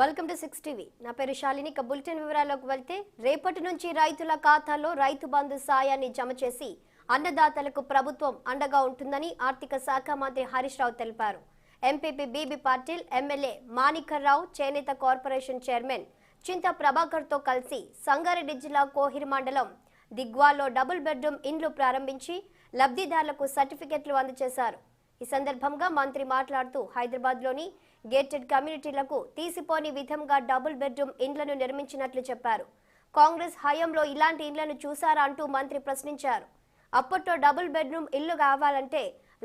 Welcome to six TV. నా పేరు శాలిని. ఇక బులెటిన్ వివరాల్లోకి వెళ్తే రేపటి నుంచి రైతుల ఖాతాలో రైతు బంధు సాయాన్ని జమ చేసి అన్నదాతలకు ప్రభుత్వం అండగా ఉంటుందని ఆర్థిక శాఖ మంత్రి హరీష్ రావు తెలిపారు. MPP BB Patil MLA Manikrao చేనేత కార్పొరేషన్ చైర్మన్ చింత ప్రభాకర్తో కలిసి సంగారెడ్డి జిల్లా కోహిర్ మండలం దిగ్వాల్లో డబుల్ బెడ్రూమ్ ఇండ్లు ప్రారంభించి లబ్ధిదారులకు సర్టిఫికెట్లు అందజేశారు. ఈ సందర్భంగా మంత్రి మాట్లాడుతూ హైదరాబాద్లోని గేటెడ్ కమ్యూనిటీలకు తీసిపోని విధంగా డబుల్ బెడ్రూమ్ ఇండ్లను నిర్మించినట్లు చెప్పారు. కాంగ్రెస్ హయాంలో ఇలాంటి ఇండ్లను చూసారా అంటూ మంత్రి ప్రశ్నించారు. అప్పట్లో డబుల్ బెడ్రూమ్ ఇల్లు కావాలంటే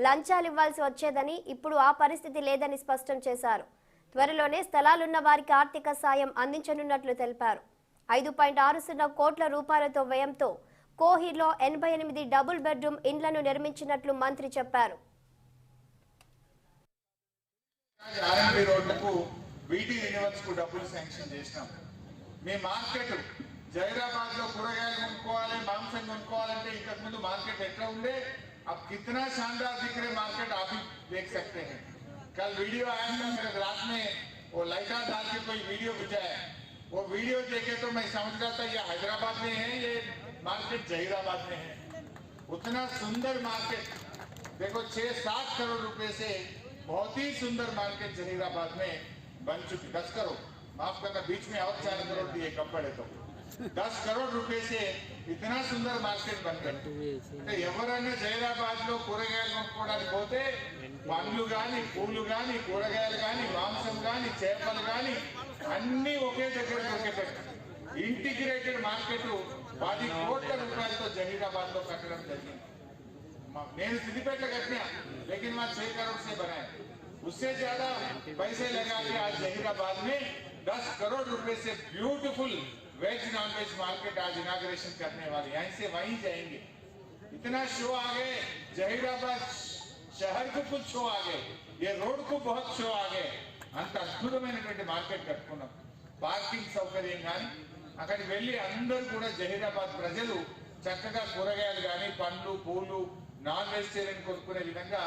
లంచాలు ఇవ్వాల్సి వచ్చేదని ఇప్పుడు ఆ పరిస్థితి లేదని స్పష్టం చేశారు. త్వరలోనే స్థలాలున్న వారికి ఆర్థిక సాయం అందించనున్నట్లు తెలిపారు. ఐదు పాయింట్ ఆరు సున్నా కోట్ల రూపాయలతో వ్యయంతో కోహిర్లో ఎనభై ఎనిమిది డబుల్ బెడ్రూమ్ ఇండ్లను నిర్మించినట్లు మంత్రి చెప్పారు. ఆర్ఎంపీ రోడ్లకు వీటి యూనివర్స్ కు డబ్బులు శాంక్షన్ చేసినాం మీ మార్కెట్ జైరాబాద్ లో కూరగాయలు కొనుక్కోవాలి మాంసం కొనుక్కోవాలంటే ఇంతకు ముందు మార్కెట్ ఎట్లా ఉండే अब कितना शानदार दिख रहे मार्केट आप ही देख सकते हैं कल वीडियो आया था मेरे रात में वो लाइटा डाल के कोई वीडियो बुझाया वो वीडियो देखे तो मैं समझ रहा था ये हैदराबाद में है ये मार्केट जहीराबाद में है उतना सुंदर मार्केट देखो छह सात करोड़ रुपए से बहुत ही सुंदर मार्केट जहीराबाद में बन चुकी दस करोड़ माफ करना बीच में और चार करोड़ दिए कम पड़े तो दस करोड़ रुपए से इतना सुंदर మార్కెట్ बन गई అంటే ఎవరైనా జైరాబాద్ లో కూరగాయలు కొనుక్కోవడానికి పోతే పండ్లు గాని పూలు గాని కూరగాయలు గాని మాంసం గాని చేపలు గాని అన్ని ఒకే దగ్గర దొరికేటట్టు ఇంటిగ్రేటెడ్ మార్కెట్ పది కోట్ల రూపాయలతో జహీరాబాద్ లో కట్టడం జరిగింది మ- నేను సిద్దిపేట कटना लेकिन वहाँ छह करोड़ से बनाए उससे ज्यादा पैसे लगा के आज जहीराबाद में दस करोड़ रुपए से beautiful veg non veg market आज इनाग्रेशन करने वाले यहीं से वहीं जाएंगे इतना शो आ गए जहीराबाद शहर को कुछ शो आ गए ये रोड को बहुत షో आ गए అంత అద్భుతమైనటువంటి మార్కెట్ కట్టుకున్నాం పార్కింగ్ సౌకర్యం కానీ అక్కడికి వెళ్ళి అందరూ కూడా జహీరాబాద్ ప్రజలు చక్కగా కూరగాయలు కానీ పండ్లు పూలు నాన్ వెజిటేరియన్ కొనుక్కునే విధంగా